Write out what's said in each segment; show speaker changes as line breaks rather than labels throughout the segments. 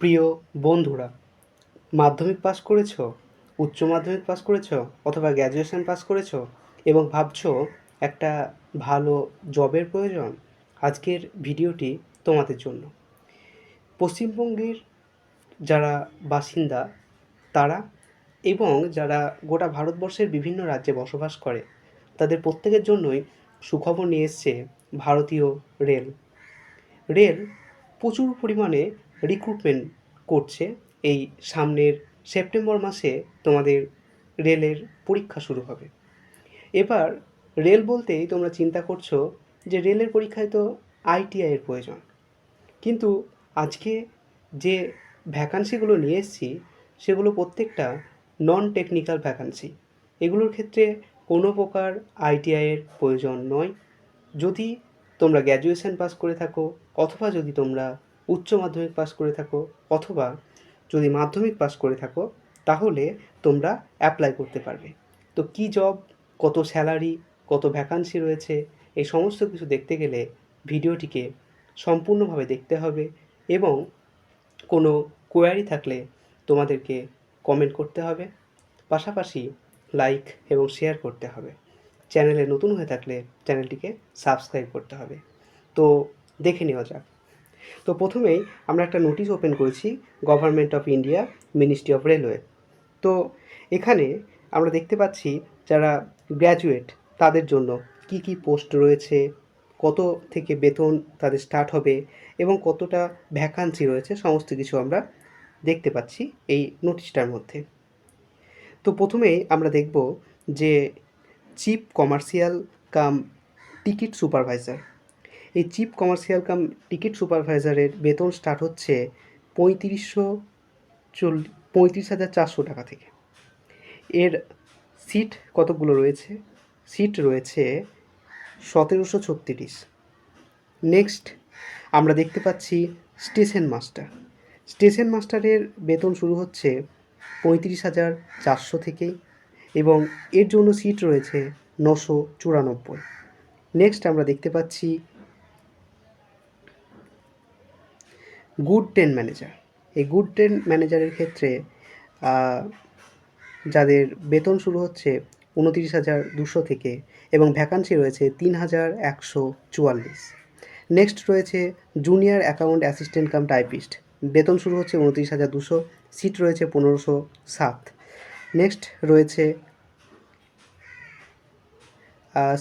প্রিয় বন্ধুরা, মাধ্যমিক পাস করেছ, উচ্চ মাধ্যমিক পাস করেছ, অথবা গ্র্যাজুয়েশন পাস করেছ এবং ভাবছ একটা ভালো জবের প্রয়োজন? আজকের ভিডিওটি তোমাদের জন্য। পশ্চিমবঙ্গের যারা বাসিন্দা, তারা এবং যারা গোটা ভারতবর্ষের বিভিন্ন রাজ্যে বসবাস করে, তাদের প্রত্যেকের জন্যই সুখবর নিয়ে এসছে ভারতীয় রেল। রেল প্রচুর পরিমাণে রিক্রুটমেন্ট করছে এই সামনের সেপ্টেম্বর মাসে তোমাদের রেলের পরীক্ষা শুরু হবে। এবার রেল বলতেই তোমরা চিন্তা করছ যে রেলের পরীক্ষায় তো আইটিআইয়ের প্রয়োজন। কিন্তু আজকে যে ভ্যাকান্সিগুলো নিয়ে এসেছি, সেগুলো প্রত্যেকটা নন টেকনিক্যাল ভ্যাকান্সি এগুলোর ক্ষেত্রে কোনো প্রকার আইটিআইয়ের প্রয়োজন নয়। যদি তোমরা গ্র্যাজুয়েশন পাস করে থাকো, অথবা যদি তোমরা উচ্চ মাধ্যমিক পাস করে থাকো অথবা যদি মাধ্যমিক পাস করে থাকো, তাহলে তোমরা অ্যাপ্লাই করতে পারবে। তো কী জব কত স্যালারি কত ভ্যাকান্সি রয়েছে, এই সমস্ত কিছু দেখতে গেলে ভিডিওটিকে সম্পূর্ণভাবে দেখতে হবে এবং কোনো কোয়ারি থাকলে তোমাদেরকে কমেন্ট করতে হবে। পাশাপাশি লাইক এবং শেয়ার করতে হবে। চ্যানেলে নতুন হয়ে থাকলে চ্যানেলটিকে সাবস্ক্রাইব করতে হবে। তো দেখে নেওয়া যাক। তো প্রথমেই আমরা একটা নোটিশ ওপেন করেছি government of India ministry of railway তো এখানে আমরা দেখতে পাচ্ছি যারা গ্র্যাজুয়েট তাদের জন্য কি কি পোস্ট রয়েছে, কত থেকে বেতন তাদের স্টার্ট হবে এবং কতটা ভ্যাকান্সি রয়েছে, সমস্ত কিছু আমরা দেখতে পাচ্ছি এই নোটিশটার মধ্যে। তো প্রথমেই আমরা দেখব যে chief commercial cum ticket supervisor এই চিফ কমার্শিয়াল কাম টিকিট সুপারভাইজারের বেতন স্টার্ট হচ্ছে পঁয়ত্রিশশো চল পঁয়ত্রিশ হাজার চারশো টাকা থেকে। এর সিট কতগুলো রয়েছে? সিট রয়েছে সতেরোশো ছত্রিশ। নেক্সট আমরা দেখতে পাচ্ছি স্টেশন মাস্টার। স্টেশন মাস্টারের বেতন শুরু হচ্ছে পঁয়ত্রিশ হাজার চারশো থেকে এবং এর জন্য সিট রয়েছে নশো চুরানব্বই। নেক্সট আমরা দেখতে পাচ্ছি গুড ট্রেন ম্যানেজার এই গুড ট্রেন ম্যানেজারের ক্ষেত্রে যাদের বেতন শুরু হচ্ছে উনতিরিশ হাজার দুশো থেকে এবং ভ্যাকান্সি রয়েছে তিন হাজার একশো চুয়াল্লিশ। নেক্সট রয়েছে junior account assistant cum typist বেতন শুরু হচ্ছে উনত্রিশ হাজার দুশো সিট রয়েছে পনেরোশো সাত। নেক্সট রয়েছে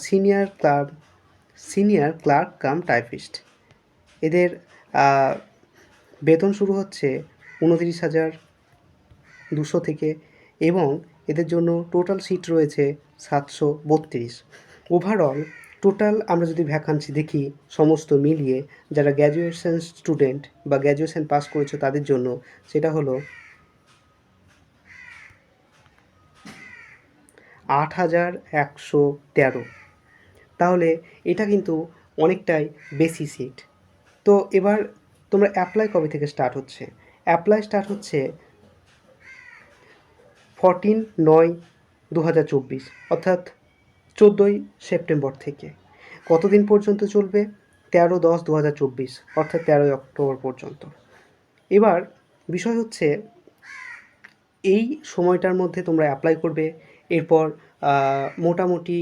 senior clerk senior clerk cum typist এদের বেতন শুরু হচ্ছে উনত্রিশ হাজার দুশো থেকে এবং এদের জন্য টোটাল সিট রয়েছে সাতশো বত্রিশ। ওভারঅল টোটাল আমরা যদি ভ্যাকান্সি দেখি, সমস্ত মিলিয়ে যারা গ্র্যাজুয়েশন স্টুডেন্ট বা গ্র্যাজুয়েশন পাস করেছে তাদের জন্য সেটা হলো আট হাজার একশো তেরো। তাহলে এটা কিন্তু অনেকটাই বেশি সিট তো এবার তোমরা অ্যাপ্লাই কবে থেকে স্টার্ট হচ্ছে? অ্যাপ্লাই স্টার্ট হচ্ছে ফরটিন নয় দু হাজার চব্বিশ, অর্থাৎ চোদ্দোই সেপ্টেম্বর থেকে। কতদিন পর্যন্ত চলবে? তেরো দশ দু হাজার চব্বিশ, অর্থাৎ তেরোই অক্টোবর পর্যন্ত। এবার বিষয় হচ্ছে, এই সময়টার মধ্যে তোমরা অ্যাপ্লাই করবে, এরপর মোটামুটি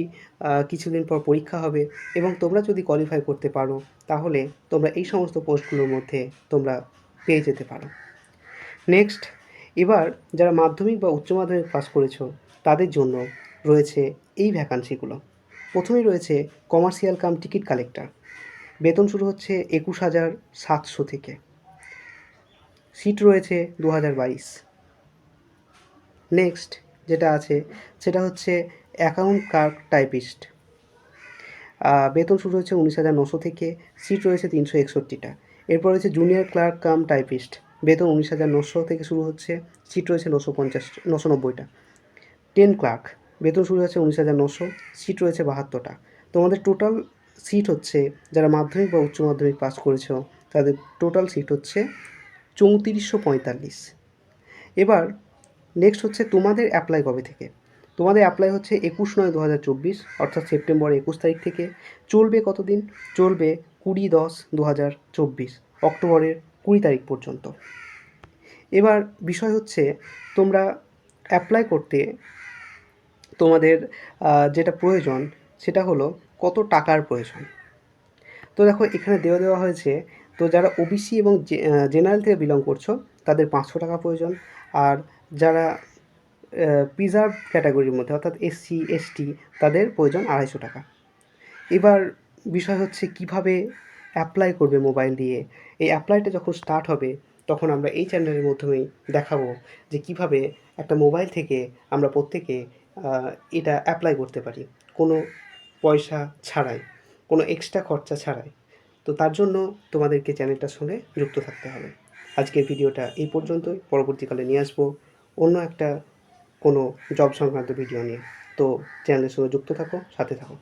কিছুদিন পর পরীক্ষা হবে এবং তোমরা যদি কোয়ালিফাই করতে পারো, তাহলে তোমরা এই সমস্ত পোস্টগুলোর মধ্যে তোমরা পেয়ে যেতে পারো। নেক্সট এবার যারা মাধ্যমিক বা উচ্চ মাধ্যমিক পাস করেছ, তাদের জন্য রয়েছে এই ভ্যাকান্সিগুলো প্রথমেই রয়েছে কমার্শিয়াল কাম টিকিট কালেক্টর বেতন শুরু হচ্ছে একুশ হাজার সাতশো থেকে। সিট রয়েছে দু হাজার বাইশ। নেক্সট যেটা আছে, সেটা হচ্ছে অ্যাকাউন্ট ক্লার্ক টাইপিস্ট বেতন শুরু হচ্ছে উনিশ হাজার নশো থেকে সিট রয়েছে তিনশো একষট্টিটা। এরপর রয়েছে জুনিয়র ক্লার্ক কাম টাইপিস্ট বেতন উনিশ হাজার নশো থেকে শুরু হচ্ছে সিট রয়েছে নশো পঞ্চাশ, নশো নব্বইটা। টেন ক্লার্ক বেতন শুরু হচ্ছে উনিশ হাজার নশো সিট রয়েছে বাহাত্তরটা। তোমাদের টোটাল সিট হচ্ছে, যারা মাধ্যমিক বা উচ্চ মাধ্যমিক পাস করেছ, তাদের টোটাল সিট হচ্ছে চৌত্রিশশো পঁয়তাল্লিশ। এবার নেক্সট হচ্ছে তোমাদের অ্যাপ্লাই কবে থেকে? তোমাদের অ্যাপ্লাই হচ্ছে একুশ নয় দু হাজার চব্বিশ, অর্থাৎ সেপ্টেম্বর একুশ তারিখ থেকে। চলবে কতদিন? চলবে কুড়ি দশ দু হাজার চব্বিশ, অক্টোবরের কুড়ি তারিখ পর্যন্ত। এবার বিষয় হচ্ছে, তোমরা অ্যাপ্লাই করতে তোমাদের যেটা প্রয়োজন সেটা হলো কত টাকার প্রয়োজন। তো দেখো, এখানে দেওয়া দেওয়া হয়েছে, তো যারা ওবিসি এবং জেনারেল থেকে বিলং করছ, তাদের পাঁচশো টাকা প্রয়োজন। আর যারা প্রিজার্ভ ক্যাটাগরির মধ্যে, অর্থাৎ এসসি এসটি তাদের প্রয়োজন আড়াইশো টাকা। এবার বিষয় হচ্ছে কীভাবে অ্যাপ্লাই করবে মোবাইল দিয়ে? এই অ্যাপ্লাইটা যখন স্টার্ট হবে, তখন আমরা এই চ্যানেলের মাধ্যমেই দেখাবো যে কীভাবে একটা মোবাইল থেকে আমরা প্রত্যেকে এটা অ্যাপ্লাই করতে পারি। কোনো পয়সা ছাড়াই, কোনো এক্সট্রা খরচা ছাড়াই। তো তার জন্য তোমাদেরকে চ্যানেলটার সঙ্গে যুক্ত থাকতে হবে। আজকের ভিডিওটা এই পর্যন্তই। পরবর্তীকালে নিয়ে আসব। অন্য একটা কোনো জব সংক্রান্ত ভিডিও নিয়ে। তো চ্যানেলের সঙ্গে যুক্ত থাকো সাথে থাকো।